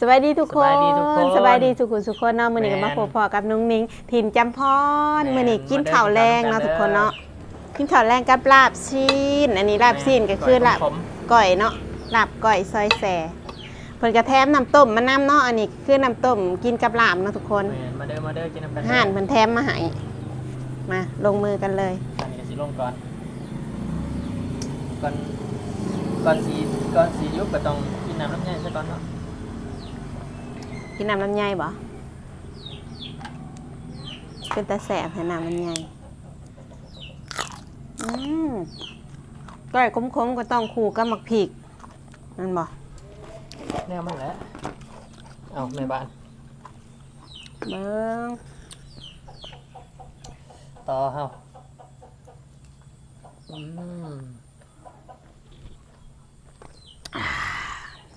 สวัสดีทุกคนสบายดีทุกคนสบายดีทุกคนทุกคนเนาะมื้อนี้ก็แม่มานพบพอกับน้องนิ้งถิ่นจำพรแม่นมื้อนี้กินข้าวแรงเนาะมาเด้อทุกคนเนาะกินข้าวแรงกับลาบซีนอันนี้ลาบซีนก็คือลาบผมก้อยเนาะลาบก้อยซอยแส่เพิ่นก็แถมน้ำต้มมานํเนาะอันนี้คือน้ำต้มกินกับลาบเนาะทุกคนแม่นมาเด้อมาเด้อกินน้ำกันห่านเพิ่นแถมมาให้มาลงมือกันเลยอันนี้ก็สิลงก่อนก่อนก่อนสีก่อนสียุบก็ต้องกินน้ำน้ำแน่ซะก่อนเนาะ กินน้ำลำไยบ่เป็นตาแสบให้น้ำลำไยอืมก้อยคมๆก็ต้องคู่กับหมักพริกนั่นบ่แนวมันแหละเอาแม่บ้านเบิ้งต่อเฮาอืม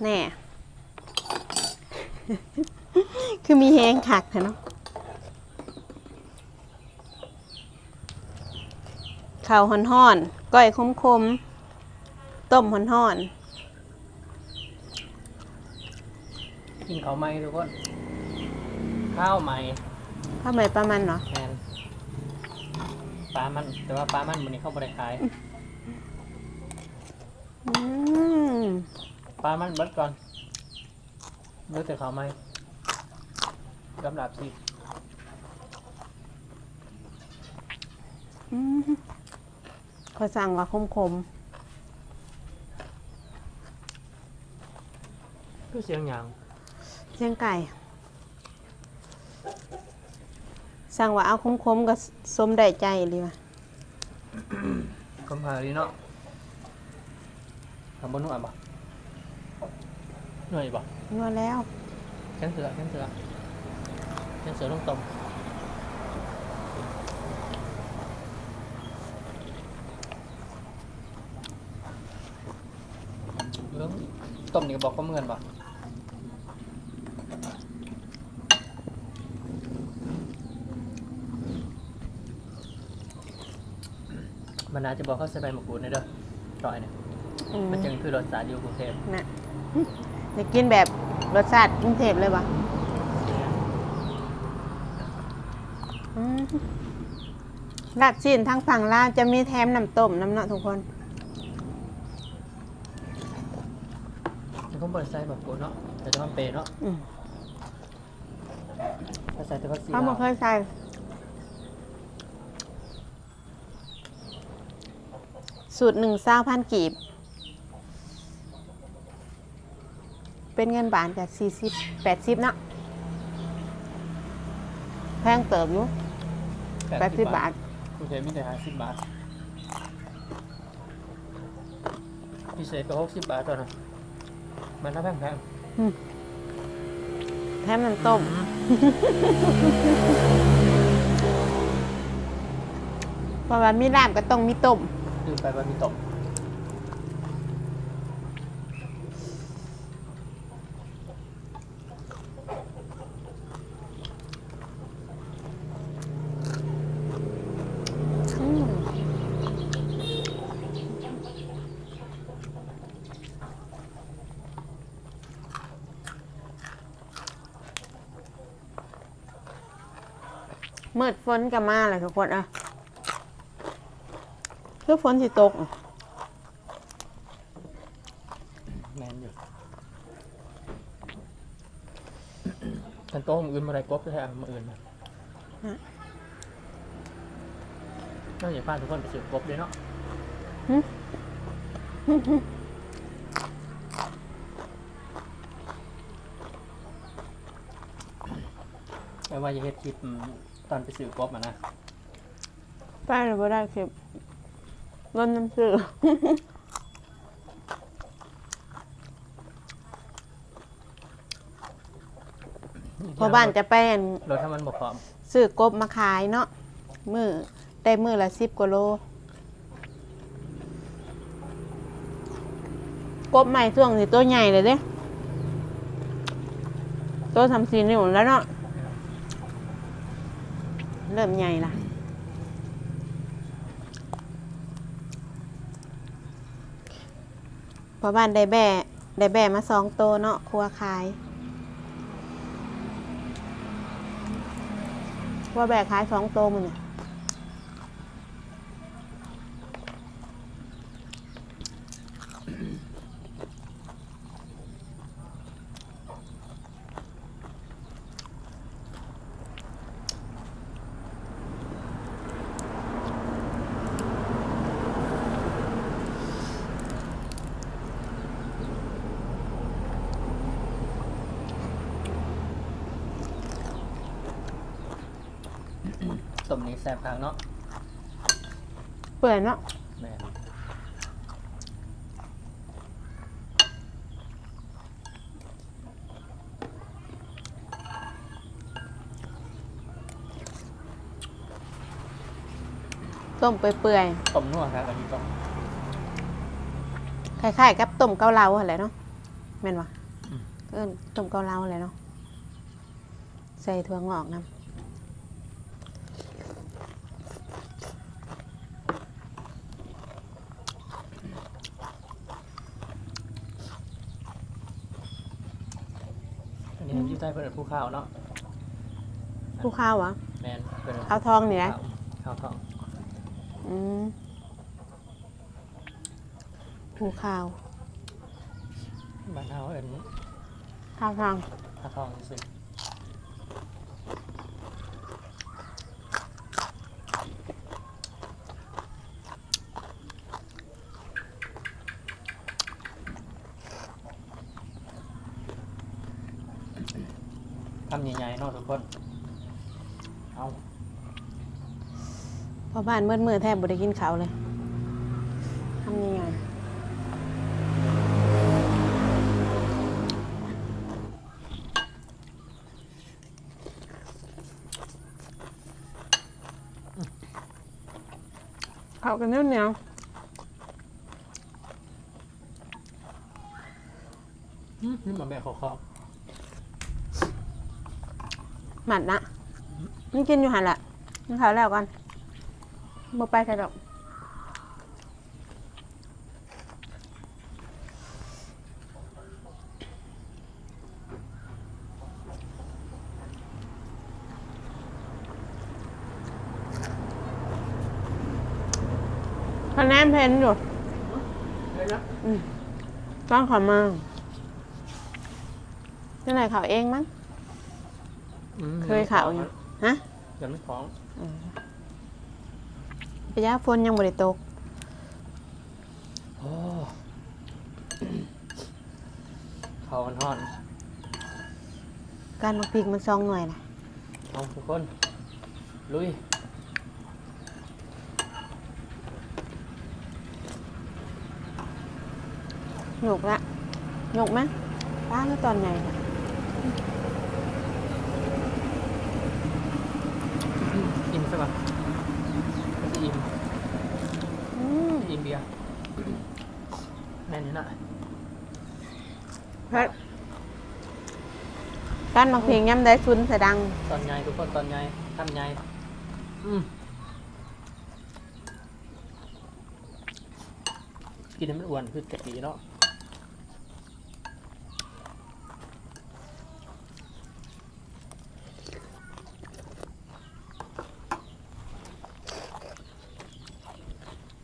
แน่ คือมีแหงขักแท้เนาะข้าวห่อนๆก้อยคมๆ ต้มห่อนกินข้าวไหมทุกคน ข้าวไหมๆข้าวใหม่ปลามันเนาะแมนปลามัน แต่ว่าปลามันวันนี้เข้าบริขาย อืมปลามันเบิดก่อน เลือกแต่ข้าวไหมกำลับสิอืมเขาสั่งว่าคมคือเสียงหยังๆเสียงไก่ สั่งว่าเอาคมๆก็สมได้ใจเลยว่ะคำพาดีเนาะทำบนนุ่มบ่ หน่อยบ่นัวแล้วแข้งเสือแข้งเสือแข้งเสือลงต้มเรื่องต้มนี่ก็บอกก็เหมือนบ่มันน่าจะบอกเขาใส่ใบมะกรูดในเด้อร่อยเนี่ยอืมมันจึงคือรสชาติอยู่กรุงเทพ นะ จะกินแบบรสชาติกรุงเทพเลยปะอืมลาบจีนทั้งฝั่งลาวจะมีแถมน้ำต้มน้ำเนาะทุกคนมันก็บริใส่แบบกูเนาะแต่จะมันเปรย์เนาะอืมถ้าใส่แต่พักซีเขาบอกเคยใส่สูตรหนึ่งเศร้าพันกีบ เป็นเงินบาทจากสี่สิบแปดสิบเนาะแพงเติมอยู่แปดสิบบาทกรุงเทพมีแต่ห้าสิบบาทพิเศษก็หกสิบบาทตอนนั้นมันถ้าแพงแพงแถมน้ำต้มเพราะว่ามีลาบก็ต้องมีต้มดื่มไปมันมีตก อืม มืดฝนก็มาเลยทุกคนอะ คือฝนสิตกแมนอยู่ฉันโต้มออื่นมาไรกบแท้ๆมาอื่นนะฮะนอกจากพาทุกคนไปสืบกบด้วยเนาะหึไม่ว่าจะเฮ็ดคลิปอืม ตอนไปสืบกบมานะไปหรือไม่ได้คลิปร่นน้ำซื้อพอบ้านจะไปอั่นรถถ้ามันบกพร้อมซื้อกบมาขายเนาะมือได้มือละสิบกว่าโล กบใหม่ช่วงนี้ตัวใหญ่เลยเด้ ตัวทำสีนิ้วแล้วเนาะ เริ่มใหญ่ละพอบ้านได้แบ่ได้แบ่มาสองโตเนาะครัวขายครัวแบ่ขายสองโตมึงเนี่ย ต้มนี้แซ่บครั้งเนาะเปื่อยเนาะแม่ต้มเปื่อยต้มนัวครับอันนี้ต้มๆคล้ายๆกับต้มเกาเหลาอะไรเนาะแม่นวะเออต้มเกาเหลาอะไรเนาะใส่ถั่วงอกน้ อันนี้อยู่ใต้เพื่อนผู้ข้าวเนาะำผู้ข้าววะแมนเพื่อนข้าวทองนี่นะข้าวทองอืมผู้ข้าวบ้านเฮาเอ็นข้าวทองข้าวทองสิำใหญ่ๆเนาะทุกคน เอาพอบ้านมืดมืดๆแทบบ่ได้กินข้าวเลยทำยังไงข้าวกันเหนียวเหนียวอืมนี่มาแบกขอขอบ ๆ หมัดนะมันกินอยู่หันละกินขาวแล้วกันบ่ไปใครดอกคะแนนเพนอยู่ต้องขอมาที่ไหนเขาเองมั้ง เคยข่าวอยู่ฮะยังไม่ท้องระยะฝนยังบริตกโอ้เขามันทอดการมักพริกมันซองหน่อยนะเอาทุกคน ลุยหยกละหยกไหมป้าแล้วตอนไหนน่ะ อิ่ม ใช่ปะไม่ใช่อิ่มอืมอิ่มเบียร์แม่นี่นะเพชรการมักพริกย้ำได้ชุนสะดัง ตอนไงทุกคนตอนไงทำไงอืมกินให้มันอ้วนคือแกะดีเนาะ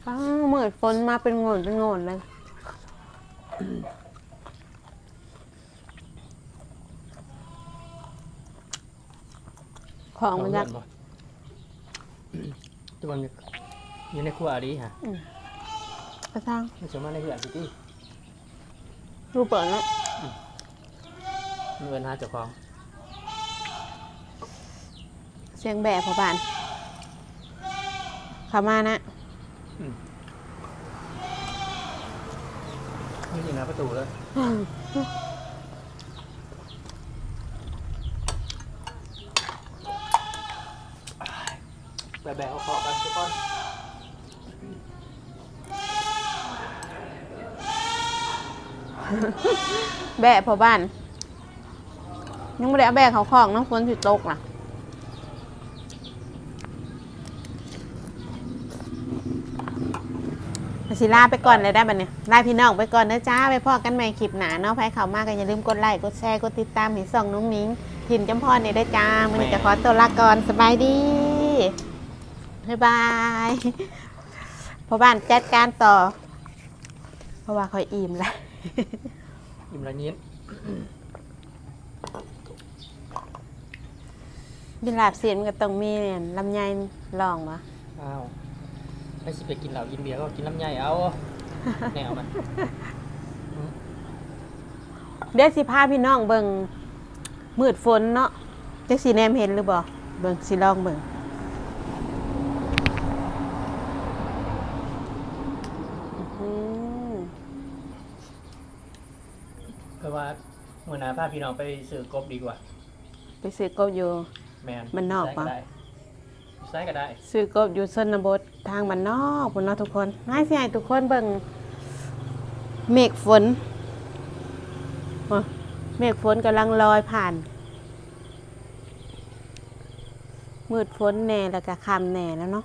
ป้าเห มือนฝนมาเป็นโงนเป็นโงนเลย ของมันจะเาเลื่อบ่ตัวมันอยู่ในครัวอะดีฮะกระซังมันจะมาในเหือนสิที่รูเปิดแล้วมันเอินหาเจ้าของ เสียงแบะพอบานเข้ามานะ นี่ยู่หน้าประตูเลยแบกๆเขาขอกันทุกคนแบะพอบ้าน ยังไม่ได้เอาแบะเขาของน้องฝนสิตกล่ะ สิลาไปก่อนเลยได้บัดเนี่ยลาพี่น้องไปก่อนนะจ้าไปพอกันใหม่คลิปหนาเนาะใครเข้ามาก็อย่าลืมกดไลค์กดแชร์กดติดตามให้ส่องนุ้งนิ้งถิ่นจำพรนี่ได้วยจ้ามันนี้จะขอตัวลาก่อนสบายดีบ๊ายบายพ่อบ้านจัดการต่อ เพราะว่าเขาอิ่มแล้วอิ่มละยิ้มบินลาบเสียนมันก็ต้องมีเนี่ยลำไยลองมาอ้าว ไม่สิไปกินเหล้ากินเบียร์ก็กินลำไยเอา แนวมันเดี๋ยวสิพาพี่น้องเบิ่งมืดฝนเนาะจักสีแนมเห็นหรือบ่เบิ่งสิลองเบิ่งอื้อหือเพราะว่าเมื่อหนาพาพี่น้องไปซื้อกบดีกว่า ไปซื้อกบอยู่ แมนมันนอกปะ ใช้ก็ได้ซื้อกบอยู่ชนบททางบ้านนอกพุ่นเนาะทุกคนง่ายสิให้ทุกคนเบิ่งเมฆฝนโอ้เมฆฝนกำลังลอยผ่าน มืดฝนแน่แล้วก็คำแน่แล้วเนาะ